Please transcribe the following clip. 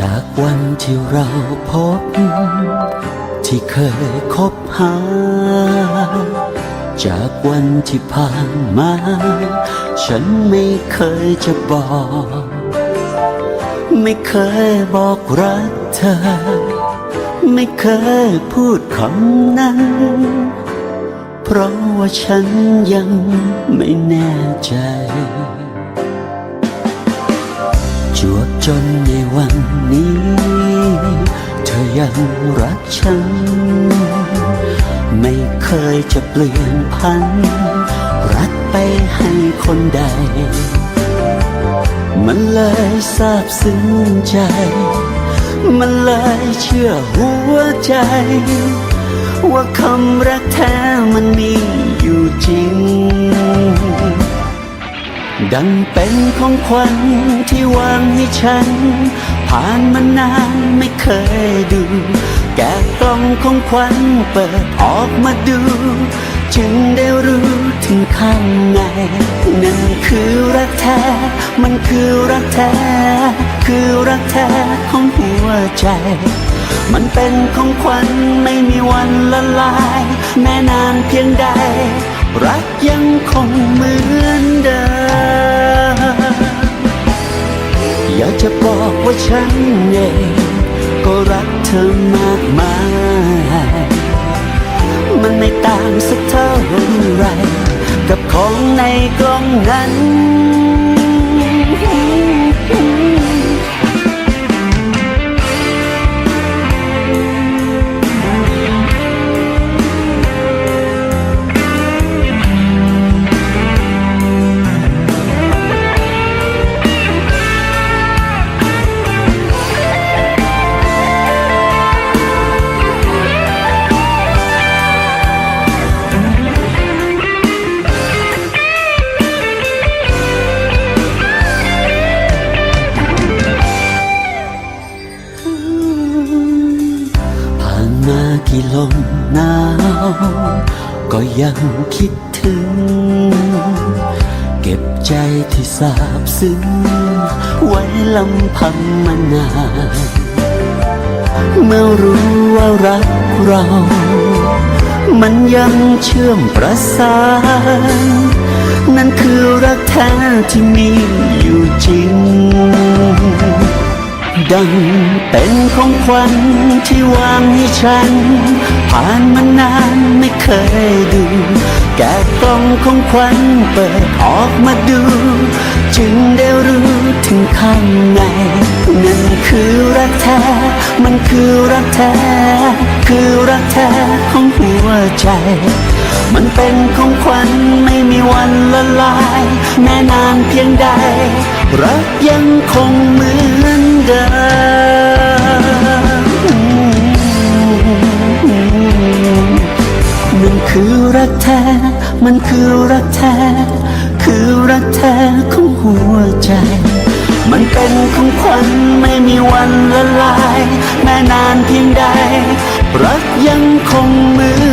จากวันที่เราพบ ที่เคยคบหา จากวันที่ผ่านมา ฉันไม่เคยจะบอก ไม่เคยบอกรักเธอ ไม่เคยพูดคำนั้น เพราะว่าฉันยังไม่แน่ใจ จวบจนในวันนี้ เธอยังรักฉัน ไม่เคยจะเปลี่ยนพัน รักไปให้คนใด มันเลยซาบซึ้งใจ มันเลยเชื่อหัวใจ ว่าคำรักแท้มันมีอยู่จริง ดังเป็นของขวัญที่วางให้ฉัน ผ่านมานานไม่เคยดู แกะกล่องของขวัญเปิดออกมาดู จึงได้รู้ถึงข้างในนั่นคือรักแท้ มันคือรักแท้ คือรักแท้ของหัวใจ มันเป็นของขวัญไม่มีวันละลาย แม้นานเพียงใด รักยังคงเหมือนเดิม อยากจะบอกว่าฉันเองก็รักเธอมากมาย มันไม่ต่างสักเท่าไรกับของในกล่องนั้น มากี่ลมหนาวก็ยังคิดถึง เก็บใจที่สาบซึ้ง ไว้ลำพังมานานเมื่อรู้ว่ารักเรา มันยังเชื่อมประสาน นั่นคือรักแท้ที่มีอยู่จริง ดังเป็นของขวัญที่วางให้ฉัน ผ่านมานานไม่เคยดู แกะกล่องของขวัญเปิดออกมาดู จึงได้รู้ถึงข้างในนั่นคือรักแท้ มันคือรักแท้ คือรักแท้ของหัวใจ มันเป็นของขวัญไม่มีวันละลาย แม้นานเพียงใด รักยังคงเหมือน มมันคือรักแท้ มันคือรักแท้ คือรักแท้ของหัวใจ มันเป็นของขวัญไม่มีวันละลาย แม้นานเพียงใด รักยังคงเหมือน